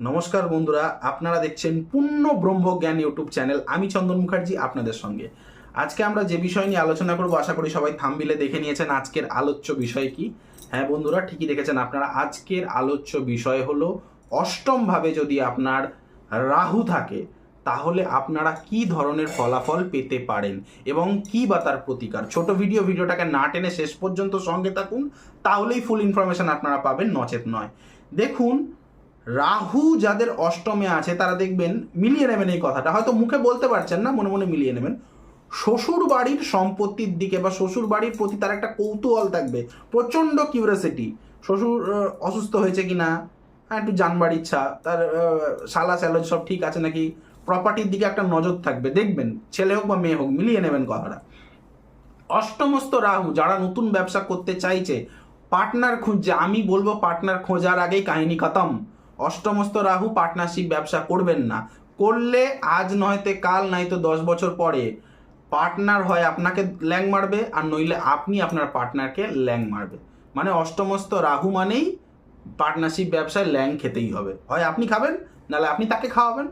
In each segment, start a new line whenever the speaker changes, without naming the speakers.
নমস্কার বন্ধুরা, আপনারা দেখছেন পূর্ণ ব্রহ্মজ্ঞান ইউটিউব চ্যানেল। আমি চন্দন মুখার্জি আপনাদের সঙ্গে। আজকে আমরা যে বিষয় নিয়ে আলোচনা করব, আশা করি সবাই থামবিলে দেখে নিয়েছেন আজকের আলোচ্য বিষয় কি। হ্যাঁ বন্ধুরা, ঠিকই দেখেছেন আপনারা, আজকের আলোচ্য বিষয় হলো অষ্টম ভাবে যদি আপনার রাহু থাকে, তাহলে আপনারা কি ধরনের ফলাফল পেতে পারেন এবং কি বা তার প্রতিকার? ছোট ভিডিও, ভিডিওটাকে না টেনে শেষ পর্যন্ত সঙ্গে থাকুন, তাহলেই ফুল ইনফরমেশন আপনারা পাবেন, নচেত নয়। দেখুন রাহু যাদের অষ্টমে আছে, তারা দেখবেন মিলিয়ে নেবেন এই কথাটা। হয়তো মুখে বলতে পারছেন না, মনে মনে মিলিয়ে নেবেন। শ্বশুর বাড়ির সম্পত্তির দিকে বা শ্বশুর বাড়ির প্রতি তার একটা কৌতূহল থাকবে, প্রচণ্ড কিউরিয়াসিটি শ্বশুর অসুস্থ হয়েছে কি না হ্যাঁ একটু জানবার ইচ্ছা, তার সালা স্যালোজ সব ঠিক আছে নাকি? প্রপার্টির দিকে একটা নজর থাকবে। দেখবেন, ছেলে হোক বা মেয়ে হোক, মিলিয়ে নেবেন কথাটা। অষ্টমস্ত রাহু যারা নতুন ব্যবসা করতে চাইছে পার্টনার খুঁজছে, আমি বলব পার্টনার খোঁজার আগেই কাহিনী খতম। অষ্টমস্ত রাহু পার্টনারশিপ ব্যবসা করবেন না। করলে আজ নয়তো কাল নয়তো দশ বছর পরে পার্টনার হয় আপনাকে ল্যাং মারবে আর নইলে আপনি আপনার পার্টনারকে ল্যাং মারবে। মানে অষ্টমস্ত রাহু মানেই পার্টনারশিপ ব্যবসায় ল্যাং খেতেই হবে। হয় আপনি খাবেন, নাহলে আপনি তাকে খাওয়াবেন।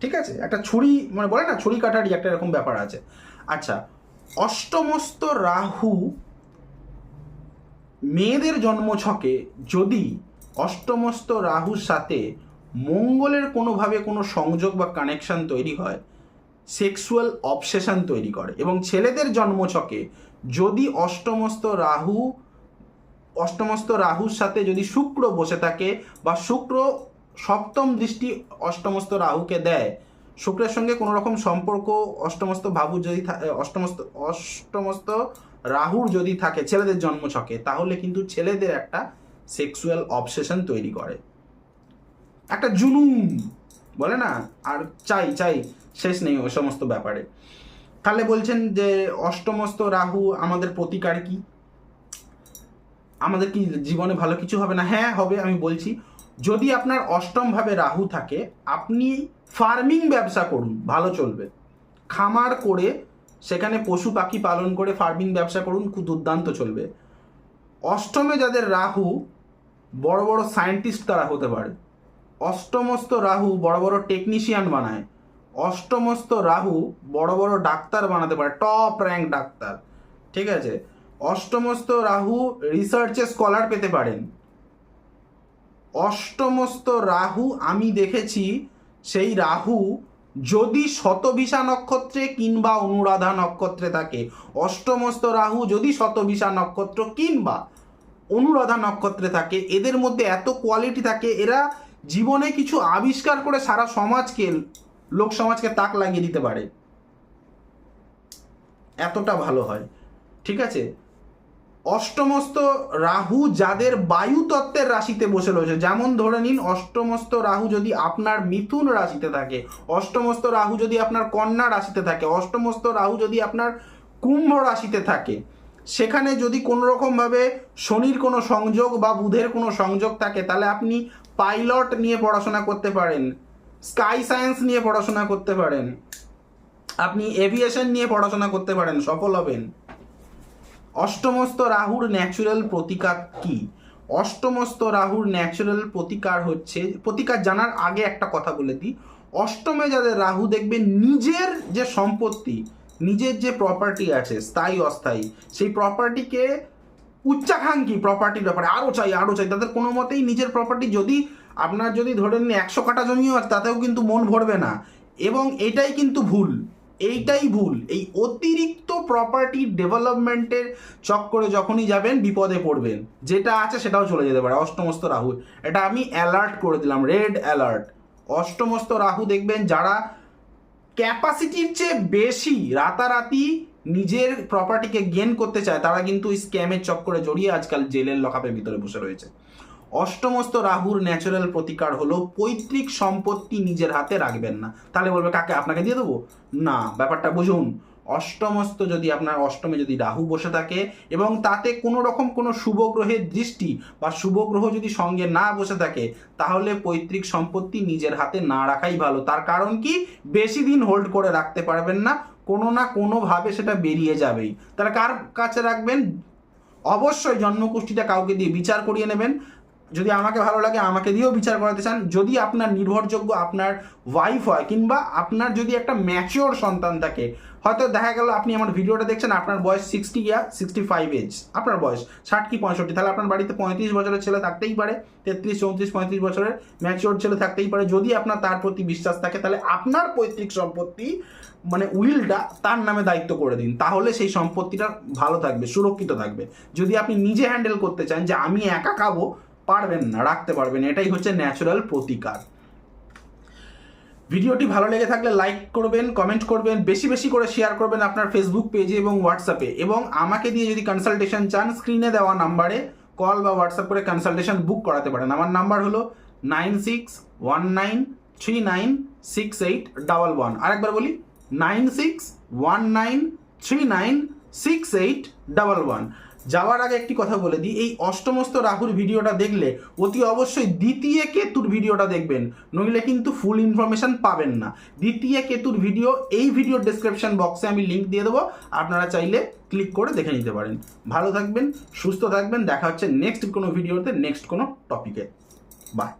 ঠিক আছে? একটা ছুরি মানে বলে না, ছুরি কাটারই একটা এরকম ব্যাপার আছে। আচ্ছা অষ্টমস্ত রাহু মেয়েদের জন্মছকে যদি অষ্টমস্ত রাহুর সাথে মঙ্গলের কোনোভাবে কোনো সংযোগ বা কানেকশন তৈরি হয় সেক্সুয়াল অবসেশন তৈরি করে এবং ছেলেদের জন্মছকে যদি অষ্টমস্ত রাহু, অষ্টমস্ত রাহুর সাথে যদি শুক্র বসে থাকে বা শুক্র সপ্তম দৃষ্টি অষ্টমস্ত রাহুকে দেয়, শুক্রের সঙ্গে কোনো রকম সম্পর্ক অষ্টমস্ত ভাবু যদি অষ্টমস্ত অষ্টমস্ত রাহুর যদি থাকে ছেলেদের জন্মছকে, তাহলে কিন্তু ছেলেদের একটা সেক্সুয়াল অবসেশন তৈরি করে। একটা জুনুন, বলে না? আর চাই চাই, শেষ নেই ওই সমস্ত ব্যাপারে। তাহলে বলছেন যে অষ্টমস্ত রাহু আমাদের প্রতিকার কি? আমাদের কি জীবনে ভালো কিছু হবে না? হ্যাঁ হবে, আমি বলছি, যদি আপনার অষ্টম ভাবে রাহু থাকে, আপনি ফার্মিং ব্যবসা করুন, ভালো চলবে। খামার করে সেখানে পশু পাখি পালন করে ফার্মিং ব্যবসা করুন, খুব দুর্দান্ত চলবে। অষ্টমে যাদের রাহু বড় বড় সায়েন্টিস্ট তারা হতে পারে। অষ্টমস্ত রাহু বড় বড় টেকনিশিয়ান বানায়। অষ্টমস্ত রাহু বড় বড় ডাক্তার বানাতে পারে টপ র্যাঙ্ক ডাক্তার। ঠিক আছে? অষ্টমস্ত রাহু রিসার্চে স্কলার পেতে পারেন। অষ্টমস্ত রাহু আমি দেখেছি, সেই রাহু যদি শতবিশা নক্ষত্রে কিংবা অনুরাধা নক্ষত্রে থাকে অষ্টমস্ত রাহু যদি শতবিশা নক্ষত্র কিংবা অনুরাধা নক্ষত্রে থাকে, এদের মধ্যে এত কোয়ালিটি থাকে, এরা জীবনে কিছু আবিষ্কার করে সারা সমাজকে, লোক সমাজকে তাক লাগিয়ে দিতে পারে। এতটা ভালো হয়। ঠিক আছে? অষ্টমস্ত রাহু যাদের বায়ু তত্ত্বের রাশিতে বসে রয়েছে, যেমন ধরে নিন, অষ্টমস্ত রাহু যদি আপনার মিথুন রাশিতে থাকে, অষ্টমস্ত রাহু যদি আপনার কন্যা রাশিতে থাকে, অষ্টমস্ত রাহু যদি আপনার কুম্ভ রাশিতে থাকে সেখানে যদি কোনো রকমভাবে শনির কোনো সংযোগ বা বুধের কোনো সংযোগ থাকে, তাহলে আপনি পাইলট নিয়ে পড়াশোনা করতে পারেন, স্কাই সায়েন্স নিয়ে পড়াশোনা করতে পারেন, আপনি এভিয়েশন নিয়ে পড়াশোনা করতে পারেন, সফল হবেন। অষ্টমস্ত রাহুর ন্যাচুরাল প্রতিকার কি? অষ্টমস্ত রাহুর ন্যাচুরাল প্রতিকার হচ্ছে, প্রতিকার জানার আগে একটা কথা বলে দিই। অষ্টমে যাদের রাহু দেখবে নিজের যে সম্পত্তি নিজের যে প্রপার্টি আছে, স্থায়ী, অস্থায়ী, সেই প্রপার্টিকে উচ্চাকাঙ্ক্ষী প্রপার্টির ব্যাপারে আরও চাই আরও চাই। তাদের কোনো মতেই নিজের প্রপার্টি যদি আপনার যদি ধরে নিন একশো কাটা জমিও আছে, তাতেও কিন্তু মন ভরবে না। এবং এটাই কিন্তু ভুল, এইটাই ভুল। এই অতিরিক্ত প্রপার্টি ডেভেলপমেন্টের চক্করে যখনই যাবেন, বিপদে পড়বেন। যেটা আছে সেটাও চলে যেতে পারে। অষ্টমস্ত রাহু। এটা আমি অ্যালার্ট করে দিলাম রেড অ্যালার্ট অষ্টমস্ত রাহু দেখবেন, যারা ক্যাপাসিটির চেয়ে বেশি রাতারাতি নিজের প্রপার্টিকে গেন করতে চায়, তারা কিন্তু স্ক্যামের চক্করে জড়িয়ে আজকাল জেলের লকাপের ভিতরে বসে রয়েছে। অষ্টমস্ত রাহুর ন্যাচারাল প্রতিকার হলো পৈতৃক সম্পত্তি নিজের হাতে রাখবেন না। তাহলে বলবে, কাকে? আপনাকে দিয়ে দেবো? না, ব্যাপারটা বুঝুন অষ্টমস্ত যদি আপনার অষ্টমে যদি রাহু বসে থাকে এবং তাতে কোনো রকম কোনো শুভ গ্রহের দৃষ্টি বা শুভ গ্রহ যদি সঙ্গে না বসে থাকে, তাহলে পৈতৃক সম্পত্তি নিজের হাতে না রাখাই ভালো। তার কারণ কি? বেশি দিন হোল্ড করে রাখতে পারবেন না, কোনো না কোনোভাবে সেটা বেরিয়ে যাবেই। তাহলে কার কাছে রাখবেন? অবশ্যই জন্মকুষ্ঠিটা কাউকে দিয়ে বিচার করিয়ে নেবেন। যদি আমাকে ভালো লাগে, আমাকে দিয়েও বিচার করাতে চান, যদি আপনার নির্ভরযোগ্য আপনার ওয়াইফ হয়, কিংবা আপনার যদি একটা ম্যাচিওর সন্তান থাকে, হয়তো দেখা গেল আপনি আমার ভিডিওটা দেখছেন, আপনার বয়স সিক্সটি ইয়া সিক্সটি ফাইভ এজ আপনার বয়স ষাট কি পঁয়ষট্টি, তাহলে আপনার বাড়িতে পঁয়ত্রিশ বছরের ছেলে থাকতেই পারে, তেত্রিশ, চৌত্রিশ, পঁয়ত্রিশ বছরের ম্যাচিওর ছেলে থাকতেই পারে, যদি আপনার তার প্রতি বিশ্বাস থাকে, তাহলে আপনার পৈতৃক সম্পত্তি মানে উইলটা তার নামে দায়িত্ব করে দিন, তাহলে সেই সম্পত্তিটা ভালো থাকবে, সুরক্ষিত থাকবে। যদি আপনি নিজে হ্যান্ডেল করতে চান যে আমি একা খাব পারবেন না, রাখতে পারবেন এটাই হচ্ছে ন্যাচারাল প্রতিকার। ভিডিওটি ভালো লেগে থাকলে লাইক করবেন কমেন্ট করবেন, বেশি বেশি করে শেয়ার করবেন আপনার ফেসবুক পেজে এবং হোয়াটসঅ্যাপে এবং আমাকে দিয়ে যদি কনসালটেশন চান স্ক্রিনে দেওয়া নাম্বারে কল বা হোয়াটসঅ্যাপ করে কনসালটেশন বুক করাতে পারেন। আমার নাম্বার হলো nine six one nine three nine six eight double one আরেকবার বলি nine six one nine three nine six eight double one যাওয়ার আগে একটি কথা বলে দিই, এই অষ্টমস্ত রাহুর ভিডিওটা দেখলে অতি অবশ্যই দ্বিতীয় কেতুর ভিডিওটা দেখবেন, নইলে কিন্তু ফুল ইনফরমেশন পাবেন না। দ্বিতীয় কেতুর ভিডিও, এই ভিডিও ডেসক্রিপশন বক্সে আমি লিঙ্ক দিয়ে দেবো, আপনারা চাইলে ক্লিক করে দেখে নিতে পারেন। ভালো থাকবেন, সুস্থ থাকবেন, দেখা হচ্ছে নেক্সট কোনো ভিডিওতে নেক্সট কোনো টপিকে বাই